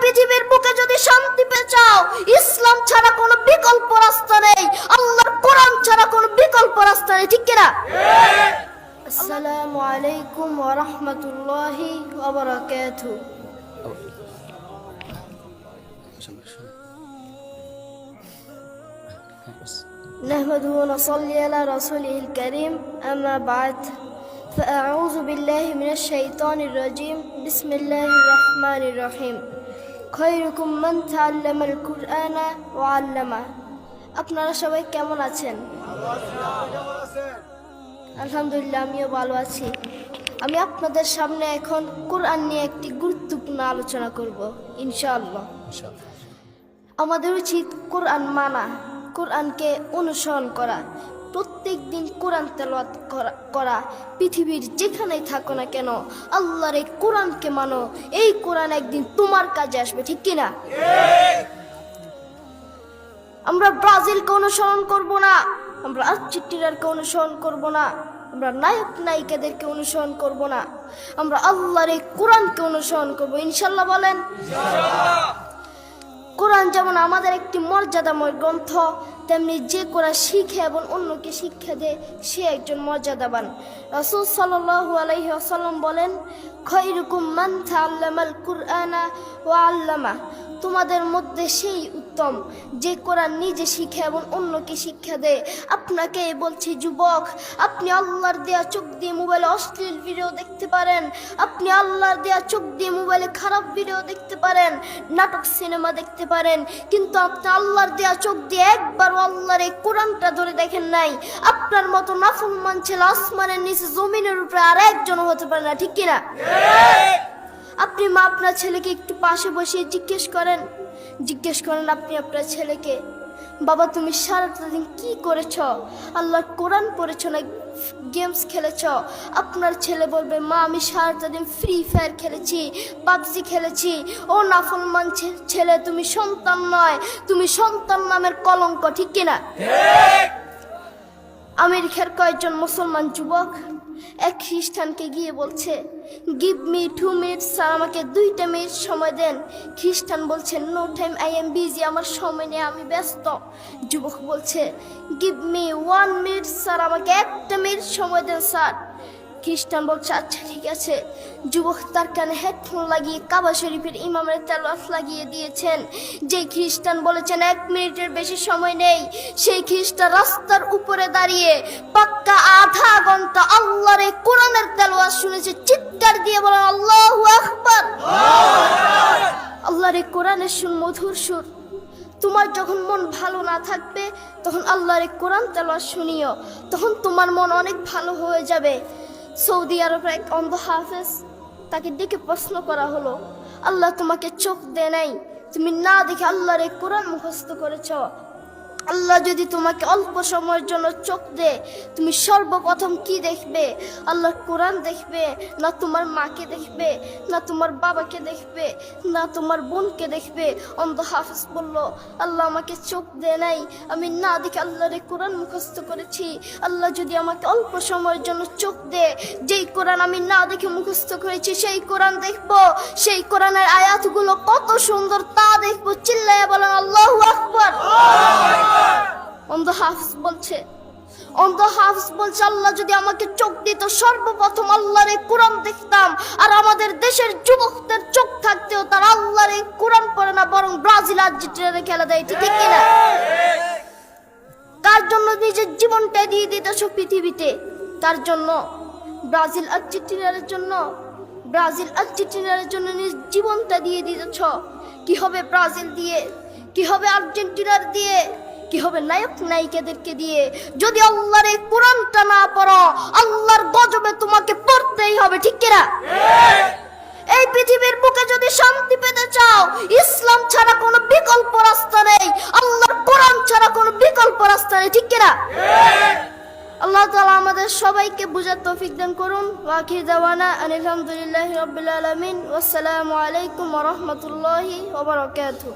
পৃথিবীর বুকে যদি শান্তি পেয়ে চাও ইসলাম ছাড়া কোনো বিকল্প রাস্তা নেই আল্লাহর কোরআন ছাড়া কোনো বিকল্প রাস্তা নেই ঠিক কিনা আসসালামু আলাইকুম ওয়া রাহমাতুল্লাহি ওয়া বারাকাতুহু نحمده ونصلي على رسوله الكريم أما بعد فأعوذ بالله من الشيطان الرجيم بسم الله الرحمن الرحيم খৈরুকুম মান তাআল্লামাল কুরআনা ওয়া আল্লামা। আপনারা সবাই কেমন আছেন? আলহামদুলিল্লাহ আমিও ভালো আছি। আমি আপনাদের সামনে এখন কোরআন নিয়ে একটি গুরুত্বপূর্ণ আলোচনা করব ইনশাআল্লাহ। আমাদের উচিত কোরআন মানা কোরআনকে অনুসরণ করা। প্রত্যেক দিন কোরআন তেলাওয়াত করা- পৃথিবীর যেখানেই থাকো না কেন, আল্লাহর এই কোরআনকে মানো। এই কোরআন একদিন তোমার কাজে আসবে, ঠিক কিনা? আমরা ব্রাজিলকে অনুসরণ করব না, আমরা আর্জেন্টিনারকে অনুসরণ করব না, আমরা নায়ক নায়িকাদেরকে অনুসরণ করব না, আমরা আল্লাহর এই কোরআনকে অনুসরণ করব, ইনশাল্লাহ বলেন। কোরআন যেমন আমাদের একটি মর্যাদাময় গ্রন্থ তেমনি যে কোরআন শিখে এবং অন্যকে শিক্ষা দেয়, সে একজন মর্যাদাবান। রাসূল সাল্লাল্লাহু আলাইহি ওয়াসাল্লাম বলেন, খৈরুকুম মান তাআল্লামাল কুরআনা ও আল্লামা। তোমাদের মধ্যে সেই উত্তম, যে কোরআন নিজে শিখে এবং অন্যকে শিক্ষা দেয়। আপনাকে বলছি, যুবক, আপনি আল্লাহর দেয়া চোখ দিয়ে মোবাইলে অশ্লীল ভিডিও দেখতে পারেন। আপনি আল্লাহর দেয়া চোখ দিয়ে মোবাইলে খারাপ ভিডিও দেখতে পারেন, নাটক সিনেমা দেখতে পারেন। কিন্তু আপনি আল্লাহর দেয়া চোখ দিয়ে একবারও আল্লাহর এই কোরআনটা ধরে দেখেন নাই। আপনার মতো নাফরমান ছেলে আসমানের নিচে জমিনের উপরে আর একজন হতে পারে না, ঠিক কিনা? আপনি মা, আপনার ছেলেকে একটু পাশে বসিয়ে জিজ্ঞেস করেন। জিজ্ঞেস করেন, আপনি আপনার ছেলেকে বাবা তুমি সারাটা দিন কি করেছ? আল্লাহর কোরআন পড়েছ না গেমস খেলেছ? আপনার ছেলে বলবে মা আমি সারাটা দিন ফ্রি ফায়ার খেলেছি পাবজি খেলেছি। ও নাফলমান ছেলে তুমি সন্তান নয় তুমি সন্তান নামের কলঙ্ক ঠিক কিনা? আমেরিকার কয়েকজন মুসলমান যুবক এক খ্রিস্টানকে গিয়ে বলছে give me two minutes sir আমাকে দুইটা মিনিট সময় দেন। খ্রিস্টান বলছে no time I am busy আমার সময় নেই, আমি ব্যস্ত। যুবক বলছে give me one minute sir আমাকে একটা মিনিট সময় দেন স্যার খ্রিস্টান বলছে আচ্ছা ঠিক আছে। যুবক তার কানে হেডফোন লাগিয়ে কাবা শরীফের ইমামের তেলাফ লাগিয়ে দিয়েছেন। যে খ্রিস্টান বলেছেন, এক মিনিটের বেশি সময় নেই। সেই খ্রিস্টান রাস্তার উপরে দাঁড়িয়ে পাক্কা আধা ঘণ্টা আল্লাহর কোরআনের তেলাওয়াত শুনেছে। চিৎকার দিয়ে বলেন, আল্লাহ আকবার! আল্লাহর কোরআনের সুর মধুর সুর। তোমার যখন মন ভালো না থাকবে, তখন আল্লাহর কোরআন তেলাওয়াত শুনিও। তখন তোমার মন অনেক ভালো হয়ে যাবে। সৌদি আরবের এক অন্ধ হাফেজ তাকে দেখে প্রশ্ন করা হলো, আল্লাহ তোমাকে চোখ দেয় নাই? তুমি না দেখে আল্লাহর কোরআন মুখস্থ করেছ। আল্লাহ যদি তোমাকে অল্প সময়ের জন্য চোখ দে তুমি সর্বপ্রথম কি দেখবে? আল্লাহর কোরআন দেখবে, না তোমার মাকে দেখবে, না তোমার বাবাকে দেখবে, না তোমার বোনকে দেখবে। অন্ধ হাফিজ বলল, আল্লাহ আমাকে চোখ দে নাই, আমি না দেখে আল্লাহর কোরআন মুখস্থ করেছি। আল্লাহ যদি আমাকে অল্প সময়ের জন্য চোখ দে যেই কোরআন আমি না দেখে মুখস্থ করেছি, সেই কোরআন দেখব। সেই কোরআনের আয়াতগুলো কত সুন্দর তা দেখব, চিল্লাইয়া বলেন আল্লাহু আকবার অন্ধ হাফস বলছে। অন্ধ হাফস বলছে, আল্লাহ যদি আমাকে চোখ দিত, সর্বপ্রথম আল্লাহর এই কোরআন দেখতাম। আর আমাদের দেশের যুবকদের চোখ থাকতেও তার আল্লাহর এই কোরআন পড়ে না, বরং ব্রাজিল আর্জেন্টিনারে খেলা দেয়, ঠিক কিনা তার জন্য নিজের জীবনটা দিয়ে দিতেছ পৃথিবীতে? তার জন্য। ব্রাজিল আর্জেন্টিনার জন্য। ব্রাজিল আর্জেন্টিনার জন্য নিজ জীবনটা দিয়ে দিতেছ। কি হবে ব্রাজিল দিয়ে? কি হবে আর্জেন্টিনার দিয়ে? কি হবে? নায়ক নায়িকাদেরকে দিয়ে যদি আল্লাহর এই কোরআনটা না পড়ো আল্লাহর গজবে তোমাকে পড়তেই হবে ঠিক কিনা? এই পৃথিবীর বুকে যদি শান্তি পেতে চাও ইসলাম ছাড়া কোনো বিকল্প রাস্তা নেই আল্লাহর কোরআন ছাড়া কোনো বিকল্প রাস্তা নেই ঠিক কিনা? আল্লাহ তাআলা আমাদের সবাইকে বুঝার তৌফিক দান করুন। ওয়াকি দাওয়ানা আলহামদুলিল্লাহ রাব্বিল আলামিন। ওয়াসসালামু আলাইকুম ওয়া রাহমাতুল্লাহি ওয়া বারাকাতুহু।